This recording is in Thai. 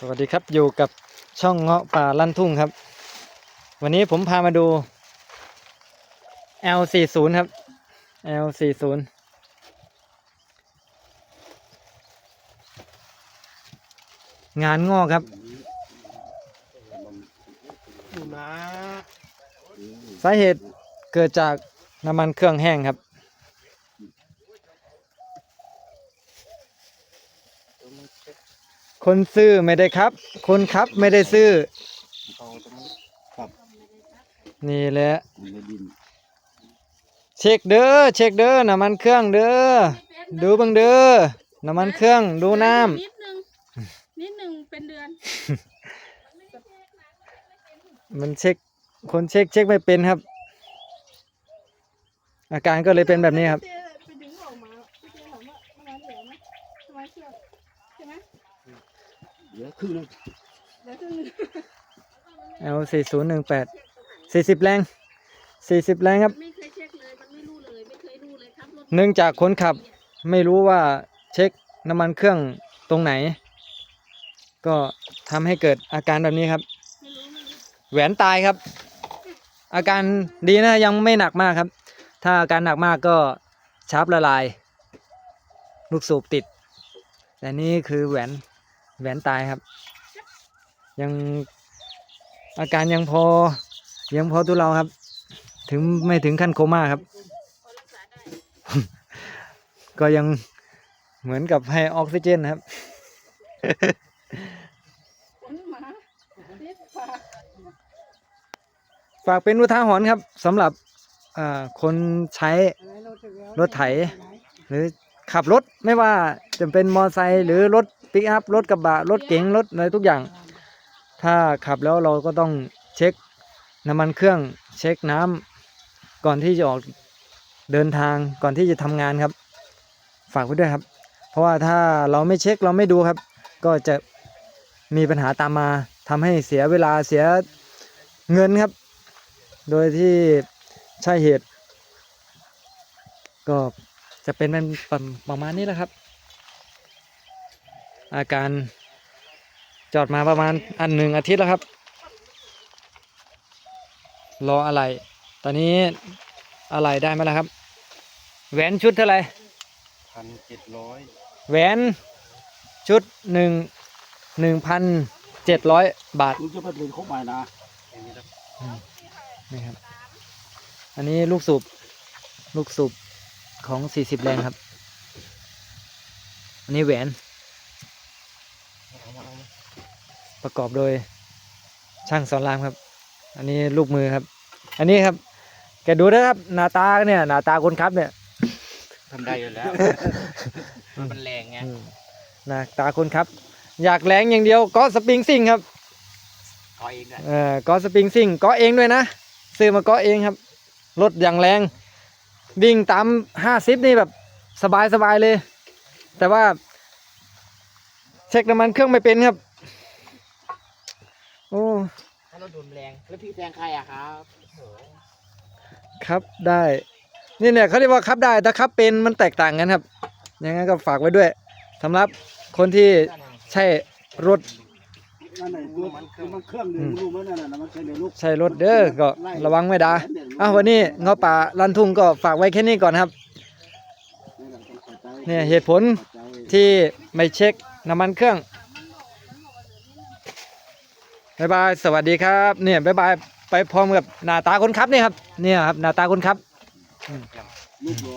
สวัสดีครับอยู่กับช่องเงาะป่าลั่นทุ่งครับ วันนี้ผมพามาดู L40 ครับ L40 งานงอกครับอยู่นะสาเหตุเกิดจากน้ำมันเครื่องแห้งครับ คนซื้อไม่ได้ครับ คนขับไม่ได้ซื้อ เขาจะไม่ขับนี่แหละ มันในดินเช็คเด้อเช็คเด้อน้ำมันเครื่องเด้อดูเบังเด้อน้ำมันเครื่องดูน้นิดนึงนิดนึงเป็นเดือนำมันเช็คคนเช็คเช็คไม่เป็นครับ อาการก็เลยเป็นแบบนี้ครับเจ๊ไปดึงออกมาพี่เจ๊ถามว่าน้ำมันเหลือไหมน้ำมันเครื่อง ใช่ไหมเหลือครึ่งนึงเหลือครึ่งหนึง L สี่ศูนย์หนึ่งแปดสี่สิบแรงสี่สิบแรงครับ ไม่เคยเช็คเลย มันไม่รู้เลย ไม่เคยรู้เลยครับรถเนื่องจากคนขับไม่รู้ว่าเช็คน้ำมันเครื่องตรงไหน ก็ทำให้เกิดอาการแบบนี้ครับ ไม่รู้ไม่รู้แหวนตายครับ อาการดีนะยังไม่หนักมากครับ ถ้าอาการหนักมากก็ชาร์ปละลาย ลูกสูบติด แต่นี่คือแหวนแหวนตายครับ ยังอาการยังพอ ยังพอทุเราครับ ถึงไม่ถึงขั้นโคม่าครับ ก็ยังเหมือนกับให้ออกซิเจนครับฝากเป็นอุทาหรณ์ครับสำหรับคนใช้รถไถ หรือ ขับรถไม่ว่าจะเป็นมอไซค์หรือรถปิกอัพรถกระบะรถเก๋งรถอะไรทุกอย่าง ถ้าขับแล้วเราก็ต้องเช็คน้ำมันเครื่องเช็คน้ำก่อนที่จะออกเดินทางก่อนที่จะทำงานครับ ฝากไว้ด้วยครับ เพราะว่าถ้าเราไม่เช็คเราไม่ดูครับ ก็จะมีปัญหาตามมาทำให้เสียเวลาเสียเงินครับ โดยที่ใช่เหตุ ก็ จะเป็นเป็นประประมาณนี้แหละครับ อาการจอดมาประมาณอันหนึ่งอาทิตย์แล้วครับ รออะไร ตอนนี้อะไรได้ไหมล่ะครับ แหวนชุดเท่าไหร่พันเจ็ดร้อยแหวนชุดหนึ่งหนึ่งพันเจ็ดร้อยบาทมึงจะไปเรียนครบใหม่นะอย่างนี้นะนี่ครับ อันนี้ลูกสูบ ลูกสูบ ของ40แรงครับ อันนี้แหวนเอามาเอามาประกอบโดยช่างสอนรามครับ อันนี้ลูกมือครับ อันนี้ครับ แกดูนะครับ หน้าตาเนี่ย หน้าตาคนขับเนี่ยทำได้อยู่แล้ว มันแรงไงอืมหน้าตาคนขับ อยากแรงอย่างเดียวก็สปริงซิ่งครับคอยเองด้วยเออก็สปริงซิ่งก็เองด้วยนะซื้อมาก็เองครับรถอย่างแรง วิ่งตามห้าสิบนี่แบบสบายสบายเลย แต่ว่า เช็คน้ำมันเครื่องไม่เป็นครับ โอ้ถ้ารถดุนแรงแล้วพี่แซงใครอะครับครับได้นี่เนี่ยเขาเรียกว่าครับได้แต่ครับเป็นมันแตกต่างกันครับยังไงก็ฝากไว้ด้วยสำหรับคนที่ใช่รถ นั่นไหนตัวมันเครื่องมันเครื่องเดือดรู้ไหมนั่นน่ะมันเคยเดือดลูกใช่รถเด้อก็ระวังไม่ดาอ้าววันนี้เงาป่าลันทุ่งก็ฝากไว้แค่นี้ก่อนครับเนี่ยเหตุผลที่ไม่เช็คน้ำมันเครื่องบายบายสวัสดีครับ เนี่ยบายบายไปพร้อมกับหน้าตาคนขับนี่ครับ เนี่ยครับหน้าตาคนขับลูกรอ